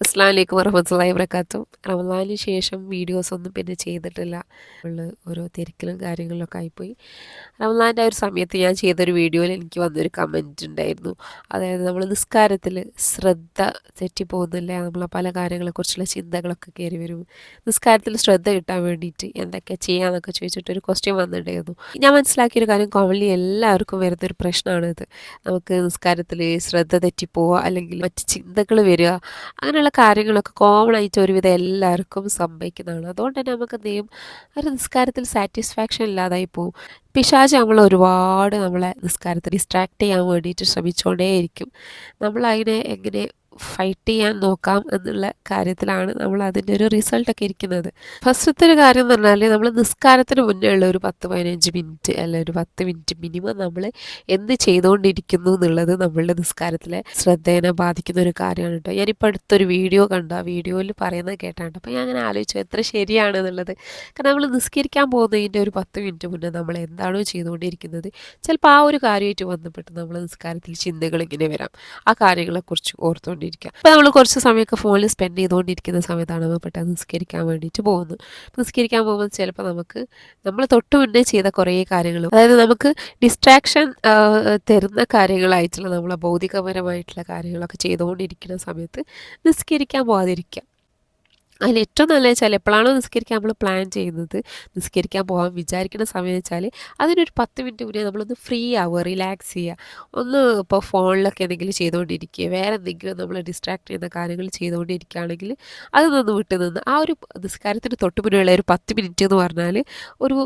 അസ്സാം വലൈക്കും വറഹമത്തല്ലാഹി വബർക്കാത്തു റമദാനിന് ശേഷം വീഡിയോസ് ഒന്നും പിന്നെ ചെയ്തിട്ടില്ല. ഉള്ള ഓരോ തിരക്കിലും കാര്യങ്ങളിലൊക്കെ ആയിപ്പോയി. റമദാന്റെ ഒരു സമയത്ത് ഞാൻ ചെയ്തൊരു വീഡിയോയിൽ എനിക്ക് വന്നൊരു കമന്റ് ഉണ്ടായിരുന്നു. അതായത് നമ്മൾ നിസ്കാരത്തിൽ ശ്രദ്ധ തെറ്റിപ്പോകുന്നില്ല? നമ്മളെ പല കാര്യങ്ങളെക്കുറിച്ചുള്ള ചിന്തകളൊക്കെ കയറി വരും. നിസ്കാരത്തിൽ ശ്രദ്ധ കിട്ടാൻ വേണ്ടിയിട്ട് എന്തൊക്കെ ചെയ്യാമെന്നൊക്കെ ചോദിച്ചിട്ട് ഒരു ക്വസ്റ്റ്യൻ വന്നിട്ടുണ്ടായിരുന്നു. ഞാൻ മനസ്സിലാക്കിയൊരു കാര്യം കോമൺലി എല്ലാവർക്കും വരുന്നൊരു പ്രശ്നമാണിത്. നമുക്ക് നിസ്കാരത്തിൽ ശ്രദ്ധ തെറ്റിപ്പോവുക അല്ലെങ്കിൽ മറ്റ് ചിന്തകൾ വരിക അങ്ങനെയുള്ള കാര്യങ്ങളൊക്കെ കോമൺ ആയിട്ട് ഒരുവിധം എല്ലാവർക്കും സംഭവിക്കുന്നതാണ്. അതുകൊണ്ട് തന്നെ നമുക്ക് എന്ത് ഒരു നിസ്കാരത്തിൽ സാറ്റിസ്ഫാക്ഷൻ ഇല്ലാതായി പോവും. പിശാജ് നമ്മൾ ഒരുപാട് നമ്മളെ നിസ്കാരത്തിൽ ഡിസ്ട്രാക്ട് ചെയ്യാൻ വേണ്ടിയിട്ട് ശ്രമിച്ചുകൊണ്ടേയിരിക്കും നമ്മളതിനെ എങ്ങനെ ഫൈറ്റ് ചെയ്യാൻ നോക്കാം എന്നുള്ള കാര്യത്തിലാണ് നമ്മൾ അതിന്റെ ഒരു റിസൾട്ടൊക്കെ ഇരിക്കുന്നത്. ഫസ്റ്റത്തെ ഒരു കാര്യം എന്ന് പറഞ്ഞാൽ നമ്മൾ നിസ്കാരത്തിന് മുന്നേ ഉള്ള ഒരു പത്ത് പതിനഞ്ച് മിനിറ്റ് അല്ല ഒരു പത്ത് മിനിറ്റ് മിനിമം നമ്മൾ എന്ത് ചെയ്തുകൊണ്ടിരിക്കുന്നു എന്നുള്ളത് നമ്മളുടെ നിസ്കാരത്തിലെ ശ്രദ്ധേനെ ബാധിക്കുന്ന ഒരു കാര്യമാണ് കേട്ടോ. ഞാനിപ്പോൾ അടുത്തൊരു വീഡിയോ കണ്ടു. ആ വീഡിയോയിൽ പറയുന്നത് കേട്ടാണ്. അപ്പോൾ ഞാൻ അങ്ങനെ ആലോചിച്ചു എത്ര ശരിയാണ് എന്നുള്ളത്. കാരണം നമ്മൾ നിസ്കരിക്കാൻ പോകുന്നതിന്റെ ഒരു പത്ത് മിനിറ്റ് മുന്നേ നമ്മൾ എന്താണോ ചെയ്തുകൊണ്ടിരിക്കുന്നത്. ചിലപ്പോൾ ആ ഒരു കാര്യമായിട്ട് ബന്ധപ്പെട്ട് നമ്മൾ നിസ്കാരത്തിൽ ചിന്തകൾ ഇങ്ങനെ വരാം. ആ കാര്യങ്ങളെക്കുറിച്ച് ഓർത്തുകൊണ്ടിരിക്കുക അപ്പോൾ നമ്മൾ കുറച്ച് സമയമൊക്കെ ഫോണിൽ സ്പെൻഡ് ചെയ്തുകൊണ്ടിരിക്കുന്ന സമയത്താണ് നമ്മൾ പെട്ടെന്ന് നിസ്കരിക്കാൻ വേണ്ടിയിട്ട് പോകുന്നത്. നിസ്കരിക്കാൻ പോകുമ്പോൾ ചിലപ്പോൾ നമുക്ക് നമ്മൾ തൊട്ട് മുന്നേ ചെയ്ത കുറേ കാര്യങ്ങൾ അതായത് നമുക്ക് ഡിസ്ട്രാക്ഷൻ തരുന്ന കാര്യങ്ങളായിട്ടുള്ള നമ്മളെ ഭൗതികപരമായിട്ടുള്ള കാര്യങ്ങളൊക്കെ ചെയ്തുകൊണ്ടിരിക്കുന്ന സമയത്ത് നിസ്കരിക്കാൻ പോകാതിരിക്കുക അതിൽ ഏറ്റവും നല്ല വെച്ചാൽ എപ്പോഴാണോ നിസ്കരിക്കാൻ നമ്മൾ പ്ലാൻ ചെയ്യുന്നത്. നിസ്കരിക്കാൻ പോകാൻ വിചാരിക്കുന്ന സമയം വെച്ചാൽ അതിനൊരു പത്ത് മിനിറ്റ് മുന്നേ നമ്മളൊന്ന് ഫ്രീ ആവുക റിലാക്സ് ചെയ്യുക. ഒന്ന് ഇപ്പോൾ ഫോണിലൊക്കെ എന്തെങ്കിലും ചെയ്തുകൊണ്ടിരിക്കുക വേറെ എന്തെങ്കിലും നമ്മൾ ഡിസ്ട്രാക്ട് ചെയ്യുന്ന കാര്യങ്ങൾ ചെയ്തുകൊണ്ടിരിക്കുകയാണെങ്കിൽ അത് നിന്ന് വിട്ട് നിന്ന് ആ ഒരു നിസ്കാരത്തിന് തൊട്ട് മുന്നേ ഒരു പത്ത് മിനിറ്റ് എന്ന് പറഞ്ഞാൽ ഒരു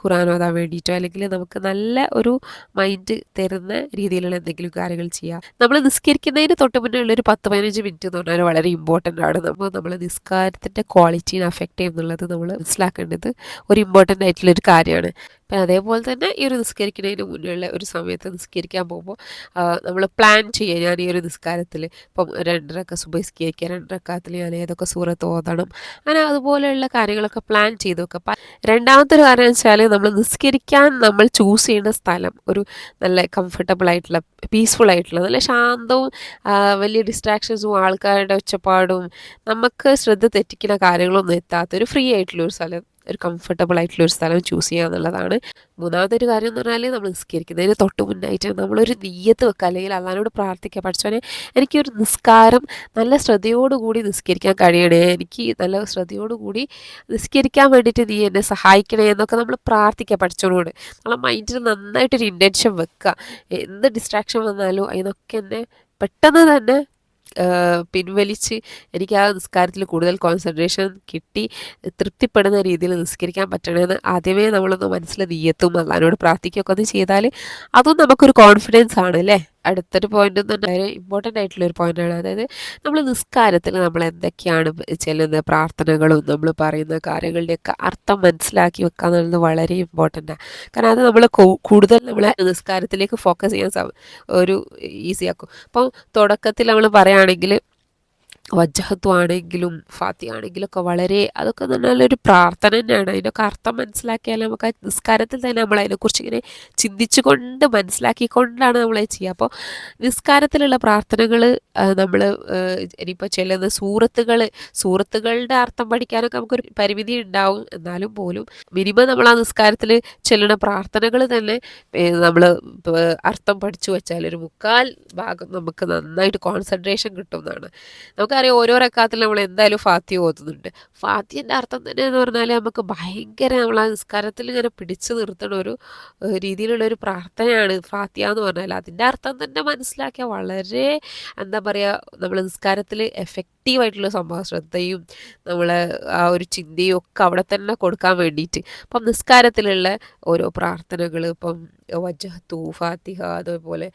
ഖുറാൻ ഓതാൻ വേണ്ടിയിട്ടോ അല്ലെങ്കിൽ നമുക്ക് നല്ല ഒരു മൈൻഡ് തരുന്ന രീതിയിലുള്ള എന്തെങ്കിലും കാര്യങ്ങൾ ചെയ്യുക. നമ്മൾ നിസ്കരിക്കുന്നതിന് തൊട്ട് മുന്നേ ഉള്ള ഒരു പത്ത് പതിനഞ്ച് മിനിറ്റ് എന്ന് പറഞ്ഞാൽ വളരെ ഇമ്പോർട്ടന്റ് ആണ്. നമ്മൾ നമ്മൾ നിസ്കാരം കാര്യത്തിന്റെ ക്വാളിറ്റീനെ അഫക്റ്റ് ചെയ്യുന്നുള്ളത് നമ്മൾ മനസ്സിലാക്കേണ്ടത് ഒരു ഇമ്പോർട്ടന്റ് ആയിട്ടുള്ളൊരു കാര്യമാണ്. അപ്പം അതേപോലെ തന്നെ ഈ ഒരു നിസ്കരിക്കുന്നതിന് മുന്നുള്ള ഒരു സമയത്ത് നിസ്കരിക്കാൻ പോകുമ്പോൾ നമ്മൾ പ്ലാൻ ചെയ്യുക ഞാൻ ഈ ഒരു നിസ്കാരത്തിൽ ഇപ്പം രണ്ടരക്ക സുബഹിസ്കരിക്കുക രണ്ടരക്കാത്തിൽ ഞാൻ ഏതൊക്കെ സൂറത്ത് ഓതണം അങ്ങനെ അതുപോലെയുള്ള കാര്യങ്ങളൊക്കെ പ്ലാൻ ചെയ്ത് വെക്കുക അപ്പം രണ്ടാമത്തെ ഒരു കാര്യം വെച്ചാൽ നമ്മൾ നിസ്കരിക്കാൻ നമ്മൾ ചൂസ് ചെയ്യുന്ന സ്ഥലം ഒരു നല്ല കംഫർട്ടബിൾ ആയിട്ടുള്ള പീസ്ഫുൾ ആയിട്ടുള്ള നല്ല ശാന്തവും വലിയ ഡിസ്ട്രാക്ഷൻസും ആൾക്കാരുടെ ഒച്ചപ്പാടും നമുക്ക് ശ്രദ്ധ തെറ്റിക്കുന്ന കാര്യങ്ങളൊന്നും എത്താത്തൊരു ഫ്രീ ആയിട്ടുള്ള ഒരു സ്ഥലം. ഒരു കംഫർട്ടബിൾ ആയിട്ടുള്ള ഒരു സ്ഥലം ചൂസ് ചെയ്യുക എന്നുള്ളതാണ്. മൂന്നാമത്തെ ഒരു കാര്യം എന്ന് പറഞ്ഞാൽ നമ്മൾ നിസ്കരിക്കുന്നതിന് തൊട്ട് മുന്നായിട്ട് നമ്മളൊരു നീയത്ത് വെക്കുക. അല്ലെങ്കിൽ അള്ളഹാനോട് പ്രാർത്ഥിക്കുക. പഠിച്ചവനെ എനിക്കൊരു നിസ്കാരം നല്ല ശ്രദ്ധയോടുകൂടി നിസ്കരിക്കാൻ കഴിയണേ. എനിക്ക് നല്ല ശ്രദ്ധയോടുകൂടി നിസ്കരിക്കാൻ വേണ്ടിയിട്ട് നീ എന്നെ സഹായിക്കണേ എന്നൊക്കെ നമ്മൾ പ്രാർത്ഥിക്കുക പഠിച്ചവനോട്. നമ്മളെ മൈൻഡിൽ നന്നായിട്ടൊരു ഇന്റൻഷൻ വെക്കുക. എന്ത് ഡിസ്ട്രാക്ഷൻ വന്നാലും അതിനൊക്കെ എന്നെ പെട്ടെന്ന് തന്നെ പിൻവലിച്ച് എനിക്ക് ആ നിസ്കാരത്തിൽ കൂടുതൽ കോൺസെൻട്രേഷൻ കിട്ടി. തൃപ്തിപ്പെടുന്ന രീതിയിൽ നിസ്കരിക്കാൻ പറ്റണമെന്ന് ആദ്യമേ നമ്മളൊന്ന് മനസ്സിൽ നീയത്തും. അല്ലാനോട് പ്രാർത്ഥിക്കുകയൊക്കെ ഒന്ന് ചെയ്താൽ അതും നമുക്കൊരു കോൺഫിഡൻസ് ആണ് അല്ലേ? അടുത്തൊരു പോയിന്റ് എന്ന് പറഞ്ഞാൽ ഇമ്പോർട്ടന്റ് ആയിട്ടുള്ള ഒരു പോയിന്റാണ് അതായത് നമ്മൾ നിസ്കാരത്തിൽ നമ്മൾ എന്തൊക്കെയാണ് ചെല്ലുന്ന പ്രാർത്ഥനകളും നമ്മൾ പറയുന്ന കാര്യങ്ങളുടെയൊക്കെ അർത്ഥം മനസ്സിലാക്കി വെക്കുക എന്നുള്ളത് വളരെ ഇമ്പോർട്ടന്റ് ആണ് കാരണം അത് നമ്മൾ കൂടുതൽ നമ്മളെ നിസ്കാരത്തിലേക്ക് ഫോക്കസ് ചെയ്യാൻ ഒരു ഈസിയാക്കും അപ്പം തുടക്കത്തിൽ നമ്മൾ പറയുകയാണെങ്കിൽ വജ്ജഹത്വം ആണെങ്കിലും ഫാത്തി ആണെങ്കിലും ഒക്കെ വളരെ അതൊക്കെ നല്ലൊരു പ്രാർത്ഥന തന്നെയാണ്. അതിനൊക്കെ അർത്ഥം മനസ്സിലാക്കിയാൽ നമുക്ക് ആ നിസ്കാരത്തിൽ തന്നെ നമ്മൾ അതിനെക്കുറിച്ച് ഇങ്ങനെ ചിന്തിച്ചുകൊണ്ട് മനസ്സിലാക്കിക്കൊണ്ടാണ് നമ്മൾ ചെയ്യുക. അപ്പോൾ നിസ്കാരത്തിലുള്ള പ്രാർത്ഥനകൾ നമ്മൾ ഇനിയിപ്പോൾ ചെല്ലുന്ന സൂറത്തുകൾ സൂറത്തുകളുടെ അർത്ഥം പഠിക്കാനൊക്കെ നമുക്കൊരു പരിമിതി ഉണ്ടാവും. എന്നാലും പോലും മിനിമം നമ്മൾ ആ നിസ്കാരത്തിൽ ചെല്ലുന്ന പ്രാർത്ഥനകൾ തന്നെ നമ്മൾ അർത്ഥം പഠിച്ചു വെച്ചാൽ ഒരു മുക്കാൽ ഭാഗം നമുക്ക് നന്നായിട്ട് കോൺസെൻട്രേഷൻ കിട്ടും എന്നാണ്. നമുക്ക് നമുക്കറിയാം ഓരോ റക്കാത്തിൽ നമ്മൾ എന്തായാലും ഫാത്തി ഓതുന്നുണ്ട്. ഫാത്തിന്റെ അർത്ഥം തന്നെ എന്ന് പറഞ്ഞാൽ നമുക്ക് ഭയങ്കര നമ്മൾ ആ നിസ്കാരത്തിൽ ഇങ്ങനെ പിടിച്ചു നിർത്തണ ഒരു രീതിയിലുള്ള ഒരു പ്രാർത്ഥനയാണ് ഫാത്തിയ എന്ന് പറഞ്ഞാൽ അതിന്റെ അർത്ഥം തന്നെ മനസ്സിലാക്കിയാൽ വളരെ എന്താ പറയുക നമ്മൾ നിസ്കാരത്തിൽ എഫക്റ്റീവായിട്ടുള്ള സംഭവ ശ്രദ്ധയും നമ്മൾ ആ ഒരു ചിന്തയും ഒക്കെ അവിടെ തന്നെ കൊടുക്കാൻ വേണ്ടിയിട്ട് അപ്പം നിസ്കാരത്തിലുള്ള ഓരോ പ്രാർത്ഥനകൾ ഇപ്പം വജഹത്തു ഫാത്തിഹ അതേപോലെ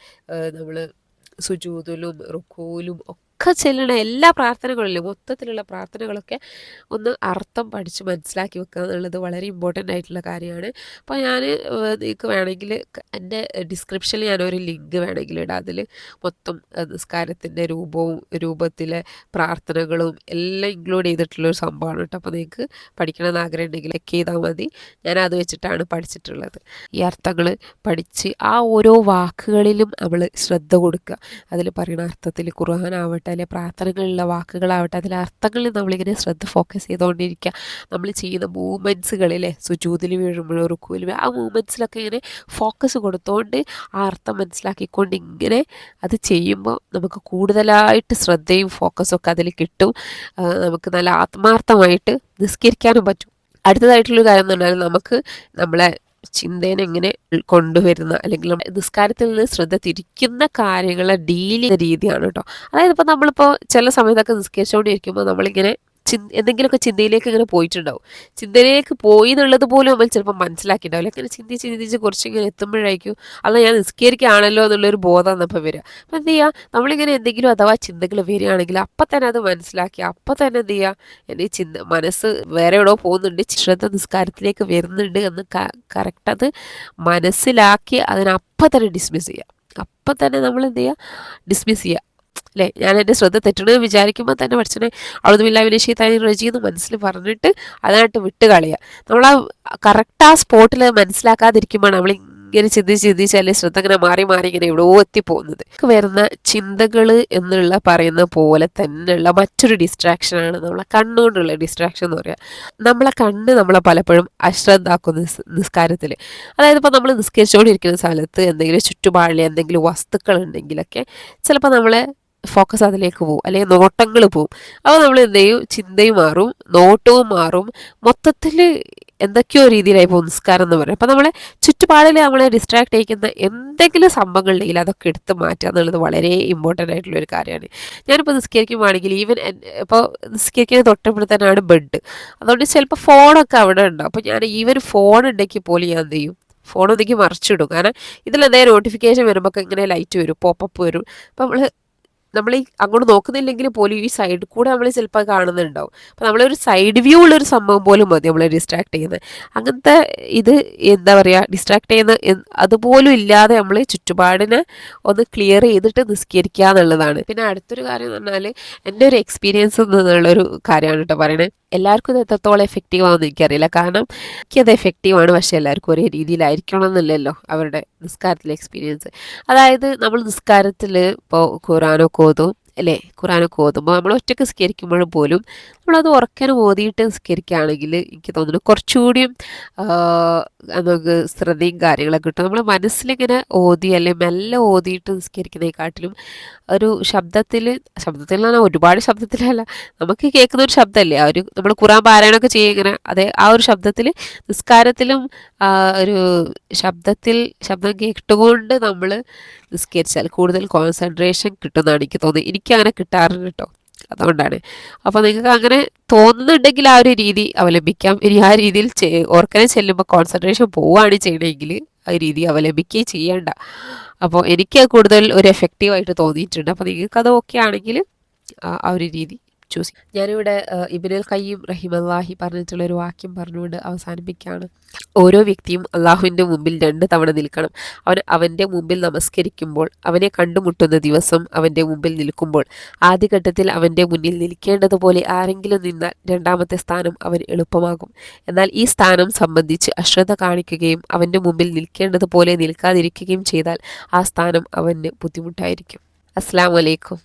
നമ്മൾ സുജൂതിലും റുക്കൂലും ഒക്കെ ഒക്കെ ചെല്ലണ എല്ലാ പ്രാർത്ഥനകളിലും മൊത്തത്തിലുള്ള പ്രാർത്ഥനകളൊക്കെ ഒന്ന് അർത്ഥം പഠിച്ച് മനസ്സിലാക്കി വെക്കുക എന്നുള്ളത് വളരെ ഇമ്പോർട്ടന്റ് ആയിട്ടുള്ള കാര്യമാണ്. അപ്പോൾ ഞാൻ നിങ്ങൾക്ക് വേണമെങ്കിൽ എന്റെ ഡിസ്ക്രിപ്ഷനിൽ ഞാനൊരു ലിങ്ക് വേണമെങ്കിൽ ഇടാം. അതിൽ മൊത്തം നിസ്കാരത്തിന്റെ രൂപവും രൂപത്തിലെ പ്രാർത്ഥനകളും എല്ലാം ഇൻക്ലൂഡ് ചെയ്തിട്ടുള്ളൊരു സംഭവമാണ് കേട്ടോ. അപ്പോൾ നിങ്ങൾക്ക് പഠിക്കണമെന്ന് ആഗ്രഹം ഉണ്ടെങ്കിൽ ചെക്ക് ചെയ്താൽ മതി. ഞാൻ അത് വെച്ചിട്ടാണ് പഠിച്ചിട്ടുള്ളത്. ഈ അർത്ഥങ്ങൾ പഠിച്ച് ആ ഓരോ വാക്കുകളിലും നമ്മൾ ശ്രദ്ധ കൊടുക്കുക. അതിൽ പറയുന്ന അർത്ഥത്തിൽ ഖുർആൻ അതിലെ പ്രാർത്ഥനകളിലുള്ള വാക്കുകളാവട്ടെ അതിലെ അർത്ഥങ്ങളിൽ നമ്മളിങ്ങനെ ശ്രദ്ധ ഫോക്കസ് ചെയ്തുകൊണ്ടിരിക്കുക. നമ്മൾ ചെയ്യുന്ന മൂവ്മെന്റ്സുകളിലെ സുജൂതിൽ വീഴുമ്പോഴും റുക്കുവിൽ ആ മൂവ്മെന്റ്സിലൊക്കെ ഇങ്ങനെ ഫോക്കസ് കൊടുത്തുകൊണ്ട് ആ അർത്ഥം മനസ്സിലാക്കിക്കൊണ്ട് ഇങ്ങനെ അത് ചെയ്യുമ്പോൾ നമുക്ക് കൂടുതലായിട്ട് ശ്രദ്ധയും ഫോക്കസും ഒക്കെ അതിൽ കിട്ടും. നമുക്ക് നല്ല ആത്മാർത്ഥമായിട്ട് നിസ്കരിക്കാനും പറ്റും. അടുത്തതായിട്ടുള്ള കാര്യം എന്ന് പറഞ്ഞാൽ നമുക്ക് നമ്മളെ ചിന്തേനെ എങ്ങനെ കൊണ്ടുവരുന്ന അല്ലെങ്കിൽ നിസ്കാരത്തിൽ നിന്ന് ശ്രദ്ധ തിരിക്കുന്ന കാര്യങ്ങളെ ഡീൽ ചെയ്യുന്ന രീതിയാണ് കേട്ടോ അതായത് ഇപ്പോൾ നമ്മളിപ്പോൾ ചില സമയത്തൊക്കെ നിസ്കരിച്ചുകൊണ്ടിരിക്കുമ്പോൾ നമ്മളിങ്ങനെ എന്തെങ്കിലുമൊക്കെ ചിന്തയിലേക്ക് ഇങ്ങനെ പോയിട്ടുണ്ടാവും. ചിന്തയിലേക്ക് പോയി എന്നുള്ളത് പോലും നമ്മൾ ചിലപ്പോൾ മനസ്സിലാക്കിയിട്ടുണ്ടാവില്ല. അങ്ങനെ ചിന്തിച്ച് ചിന്തിച്ച് കുറച്ചിങ്ങനെ എത്തുമ്പോഴായിരിക്കും അല്ല ഞാൻ നിസ്കരിക്കുകയാണല്ലോ എന്നുള്ളൊരു ബോധം എന്നപ്പോൾ വരിക. അപ്പം എന്ത് ചെയ്യുക? നമ്മളിങ്ങനെ എന്തെങ്കിലും അഥവാ ചിന്തകൾ വരികയാണെങ്കിൽ അപ്പം തന്നെ അത് മനസ്സിലാക്കി അപ്പം തന്നെ എന്ത് ചെയ്യുക? എന്റെ ചിന്ത മനസ്സ് വേറെ എവിടെയോ പോകുന്നുണ്ട് ശ്രദ്ധ നിസ്കാരത്തിലേക്ക് വരുന്നുണ്ട് എന്ന് കറക്റ്റ് അത് മനസ്സിലാക്കി അതിനപ്പം തന്നെ ഡിസ്മിസ് ചെയ്യുക. അപ്പം തന്നെ നമ്മൾ എന്ത് ചെയ്യുക? ഡിസ്മിസ് ചെയ്യുക. അല്ലേ ഞാൻ എന്റെ ശ്രദ്ധ തെറ്റണമെന്ന് വിചാരിക്കുമ്പോൾ തന്നെ പഠിച്ചനെ അഴുതുമില്ല വിനശീത്താനി റജി എന്ന് മനസ്സിൽ പറഞ്ഞിട്ട് അതിനായിട്ട് വിട്ട് കളയുക നമ്മൾ ആ കറക്റ്റ് ആ സ്പോട്ടിൽ മനസ്സിലാക്കാതിരിക്കുമ്പോൾ നമ്മൾ ഇങ്ങനെ ചിന്തിച്ച് ചിന്തിച്ചാലേ ശ്രദ്ധ ഇങ്ങനെ മാറി മാറി ഇങ്ങനെ എവിടെയോ എത്തിപ്പോകുന്നത്. വരുന്ന ചിന്തകൾ എന്നുള്ള പറയുന്ന പോലെ തന്നെയുള്ള മറ്റൊരു ഡിസ്ട്രാക്ഷനാണ് നമ്മളെ കണ്ണുകൊണ്ടുള്ള ഡിസ്ട്രാക്ഷൻ എന്ന് പറയുക നമ്മളെ കണ്ണ് നമ്മളെ പലപ്പോഴും അശ്രദ്ധാക്കുന്ന നിസ്കാരത്തിൽ അതായത് ഇപ്പോൾ നമ്മൾ നിസ്കരിച്ചുകൊണ്ടിരിക്കുന്ന സ്ഥലത്ത് എന്തെങ്കിലും ചുറ്റുപാടിൽ എന്തെങ്കിലും വസ്തുക്കൾ ഉണ്ടെങ്കിലൊക്കെ ചിലപ്പോൾ നമ്മളെ ഫോക്കസ് അതിലേക്ക് പോവും. അല്ലെങ്കിൽ നോട്ടങ്ങൾ പോവും. അപ്പോൾ നമ്മൾ എന്ത് ചെയ്യും? ചിന്തയും മാറും നോട്ടവും മാറും. മൊത്തത്തിൽ എന്തൊക്കെയോ രീതിയിലായി പോകും നിസ്കാരം എന്ന് പറയും അപ്പോൾ നമ്മളെ ചുറ്റുപാടിൽ നമ്മളെ ഡിസ്ട്രാക്ട് ചെയ്യിക്കുന്ന എന്തെങ്കിലും സംഭവങ്ങളുണ്ടെങ്കിൽ അതൊക്കെ എടുത്ത് മാറ്റുക എന്നുള്ളത് വളരെ ഇമ്പോർട്ടന്റ് ആയിട്ടുള്ള ഒരു കാര്യമാണ്. ഞാനിപ്പോൾ നിസ്കരിക്കുവാണെങ്കിൽ ഈവൻ ഇപ്പോൾ നിസ്കരിക്കുന്ന തൊട്ടപ്പെടുത്താനാണ് ബെഡ് അതുകൊണ്ട് ചിലപ്പോൾ ഫോണൊക്കെ അവിടെ ഉണ്ടാവും. അപ്പോൾ ഞാൻ ഈവൻ ഫോൺ ഉണ്ടെങ്കിൽ പോലും ഞാൻ എന്ത് ചെയ്യും? ഫോൺ ഒന്നെങ്കിൽ മറിച്ചിടും. കാരണം ഇതിലെന്തെങ്കിലും നോട്ടിഫിക്കേഷൻ വരുമ്പോൾ ഇങ്ങനെ ലൈറ്റ് വരും പോപ്പപ്പ് വരും. അപ്പോൾ നമ്മൾ നമ്മൾ ഈ അങ്ങോട്ട് നോക്കുന്നില്ലെങ്കിൽ പോലും ഈ സൈഡിൽ കൂടെ നമ്മൾ ചിലപ്പോൾ കാണുന്നുണ്ടാവും. അപ്പോൾ നമ്മളൊരു സൈഡ് വ്യൂ ഉള്ളൊരു സംഭവം പോലും മതി നമ്മളെ ഡിസ്ട്രാക്ട് ചെയ്യുന്നത് അങ്ങനത്തെ ഇത് എന്താ പറയുക ഡിസ്ട്രാക്ട് ചെയ്യുന്ന അതുപോലും ഇല്ലാതെ നമ്മൾ ചുറ്റുപാടിനെ ഒന്ന് ക്ലിയർ ചെയ്തിട്ട് നിസ്കരിക്കുക എന്നുള്ളതാണ്. പിന്നെ അടുത്തൊരു കാര്യം എന്ന് പറഞ്ഞാൽ എന്റെ ഒരു എക്സ്പീരിയൻസ് എന്നുള്ളൊരു കാര്യമാണ് കേട്ടോ പറയണത് എല്ലാവർക്കും ഇത് എത്രത്തോളം എഫക്റ്റീവ് ആണെന്ന് എനിക്കറിയില്ല. കാരണം എനിക്കത് എഫക്റ്റീവാണ് പക്ഷേ എല്ലാവർക്കും ഒരേ രീതിയിലായിരിക്കണം എന്നില്ലല്ലോ അവരുടെ നിസ്കാരത്തിലെ എക്സ്പീരിയൻസ് അതായത് നമ്മൾ നിസ്കാരത്തിൽ ഇപ്പോൾ ഖുറാനൊക്കെ ഓതും അല്ലേ? ഖുറാനൊക്കെ ഓതുമ്പോൾ നമ്മൾ ഒറ്റയ്ക്ക് സ്കരിക്കുമ്പോഴും പോലും നമ്മളത് ഉറക്കനെ ഓതിയിട്ട് സ്കരിക്കുകയാണെങ്കിൽ എനിക്ക് തോന്നുന്നു കുറച്ചുകൂടിയും നമുക്ക് ശ്രദ്ധയും കാര്യങ്ങളൊക്കെ കിട്ടും. നമ്മൾ മനസ്സിലിങ്ങനെ ഓതി അല്ലെ മെല്ലെ ഓതിയിട്ട് നിസ്കരിക്കുന്നതിനെക്കാട്ടിലും ഒരു ശബ്ദത്തിൽ ശബ്ദത്തിൽ എന്ന് ഒരുപാട് ശബ്ദത്തിലല്ല നമുക്ക് കേൾക്കുന്ന ഒരു ശബ്ദമല്ലേ ആ ഒരു നമ്മൾ ഖുറാൻ പാരായണമൊക്കെ ചെയ്യുക ഇങ്ങനെ അതെ ആ ഒരു ശബ്ദത്തിൽ നിസ്കാരത്തിലും ഒരു ശബ്ദത്തിൽ ശബ്ദം കേട്ടുകൊണ്ട് നമ്മൾ നിസ്കരിച്ചാൽ കൂടുതൽ കോൺസെൻട്രേഷൻ കിട്ടുമെന്നാണ് എനിക്ക് തോന്നുന്നത്. എനിക്ക് അങ്ങനെ കിട്ടാറുണ്ട് കേട്ടോ. അതുകൊണ്ടാണ്. അപ്പോൾ നിങ്ങൾക്ക് അങ്ങനെ തോന്നുന്നുണ്ടെങ്കിൽ ആ ഒരു രീതി അവലംബിക്കാം. ഇനി ആ രീതിയിൽ ഓർക്കനെ ചെല്ലുമ്പോൾ കോൺസെൻട്രേഷൻ പോവുകയാണ് ചെയ്യണമെങ്കിൽ ആ രീതി അവലംബിക്കുകയും ചെയ്യേണ്ട. അപ്പോൾ എനിക്ക് കൂടുതൽ ഒരു എഫക്റ്റീവായിട്ട് തോന്നിയിട്ടുണ്ട്. അപ്പോൾ നിങ്ങൾക്കത് ഓക്കെ ആണെങ്കിൽ ആ ഒരു രീതി ചൂസ് ഞാനിവിടെ ഇബിനുൽ കയ്യും റഹിമല്ലാഹി പറഞ്ഞിട്ടുള്ള ഒരു വാക്യം പറഞ്ഞുകൊണ്ട് അവസാനിപ്പിക്കുകയാണ്. ഓരോ വ്യക്തിയും അള്ളാഹുവിന്റെ മുമ്പിൽ രണ്ട് തവണ നിൽക്കണം. അവൻ അവന്റെ മുമ്പിൽ നമസ്കരിക്കുമ്പോൾ അവനെ കണ്ടുമുട്ടുന്ന ദിവസം അവന്റെ മുമ്പിൽ നിൽക്കുമ്പോൾ ആദ്യഘട്ടത്തിൽ അവന്റെ മുന്നിൽ നിൽക്കേണ്ടതുപോലെ ആരെങ്കിലും നിന്നാൽ രണ്ടാമത്തെ സ്ഥാനം അവൻ എളുപ്പമാകും. എന്നാൽ ഈ സ്ഥാനം സംബന്ധിച്ച് അശ്രദ്ധ കാണിക്കുകയും അവന്റെ മുമ്പിൽ നിൽക്കേണ്ടതുപോലെ നിൽക്കാതിരിക്കുകയും ചെയ്താൽ ആ സ്ഥാനം അവന് ബുദ്ധിമുട്ടായിരിക്കും. അസ്സാം വലൈക്കും